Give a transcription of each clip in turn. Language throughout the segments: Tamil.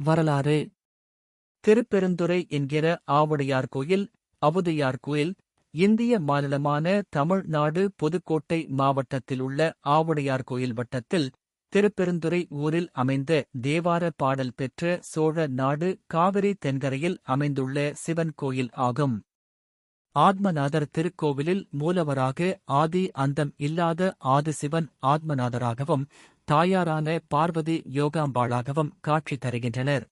வரலாறு. திருப்பெருந்துறை என்கிற ஆவுடையார் கோயில் அவுதையார் கோயில் இந்திய மாநிலமான தமிழ்நாடு புதுக்கோட்டை மாவட்டத்தில் உள்ள ஆவுடையார் கோயில் வட்டத்தில் திருப்பெருந்துறை ஊரில் அமைந்த தேவார பாடல் பெற்ற சோழ நாடு காவிரி தென்கரையில் அமைந்துள்ள சிவன் கோயில் ஆகும். ஆத்மநாதர் திருக்கோவிலில் மூலவராக ஆதி அந்தம் இல்லாத ஆதிசிவன் ஆத்மநாதராகவும் தாயாரான பார்வதி யோகாம்பாளாகவும் காட்சி தருகின்றனர்.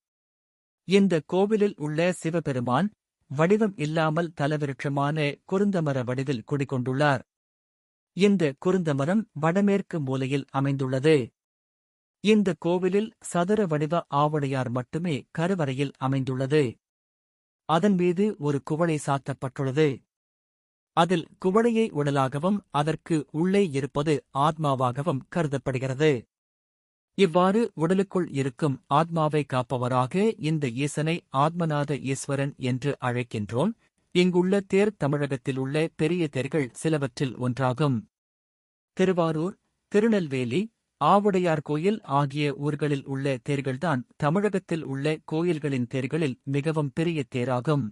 இந்த கோவிலில் உள்ள சிவபெருமான் வடிவம் இல்லாமல் தலவிருட்சமான குருந்தமர வடிவில் குடிகொண்டுள்ளார். இந்த குருந்தமரம் வடமேற்கு மூலையில் அமைந்துள்ளது. இந்த கோவிலில் சதுர வடிவ ஆவடையார் மட்டுமே கருவறையில் அமைந்துள்ளது. அதன் மீது ஒரு குவளை சாத்தப்பட்டுள்ளது. அதில் குவளையை உடலாகவும் அதற்கு உள்ளே இருப்பது ஆத்மாவாகவும் கருதப்படுகிறது. இவ்வாறு உடலுக்குள் இருக்கும் ஆத்மாவை காப்பவராக இந்த ஈசனை ஆத்மநாத ஈஸ்வரன் என்று அழைக்கின்றோம். இங்குள்ள தேர் தமிழகத்தில் உள்ள பெரிய தேர்கள் சிலவற்றில் ஒன்றாகும். திருவாரூர் திருநெல்வேலி ஆவுடையார் கோயில் ஆகிய ஊர்களில் உள்ள தேர்கள்தான் தமிழகத்தில் உள்ள கோயில்களின் தேர்களில் மிகவும் பெரிய தேராகும்.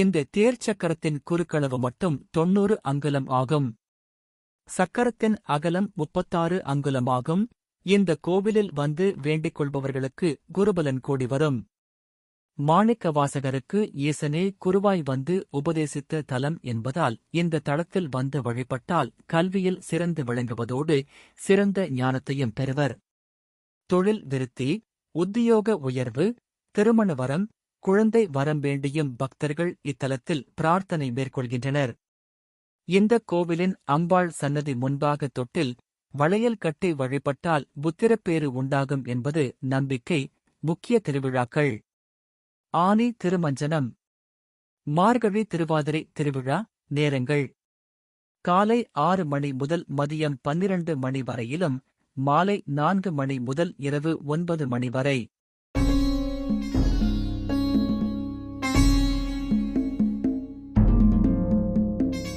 இந்த தேர் சக்கரத்தின் குறுக்களவு மட்டும் தொன்னூறு அங்குலம் ஆகும். சக்கரத்தின் அகலம் முப்பத்தாறு அங்குலமாகும் இந்த கோவிலில் வந்து வேண்டிக் கொள்பவர்களுக்கு குருபலன் கூடி வரும். மாணிக்க வாசகருக்கு ஈசனே குருவாய் வந்து உபதேசித்த தலம் என்பதால் இந்த தளத்தில் வந்து வழிபட்டால் கல்வியில் சிறந்து விளங்குவதோடு சிறந்த ஞானத்தையும் பெறுவர். தொழில் விருத்தி உத்தியோக உயர்வு திருமண வரம் குழந்தை வரம் வேண்டியும் பக்தர்கள் இத்தலத்தில் பிரார்த்தனை மேற்கொள்கின்றனர். இந்த கோவிலின் அம்பாள் சன்னதி முன்பாக தொட்டில் வளையல் கட்டி வழிபட்டால் புத்திரப்பேறு உண்டாகும் என்பது நம்பிக்கை முக்கிய திருவிழாக்கள். ஆனி திருமஞ்சனம். மார்கழி திருவாதிரை திருவிழா நேரங்கள். காலை ஆறு மணி முதல் மதியம் பன்னிரண்டு மணி வரையிலும் மாலை நான்கு மணி முதல் இரவு ஒன்பது மணி வரை.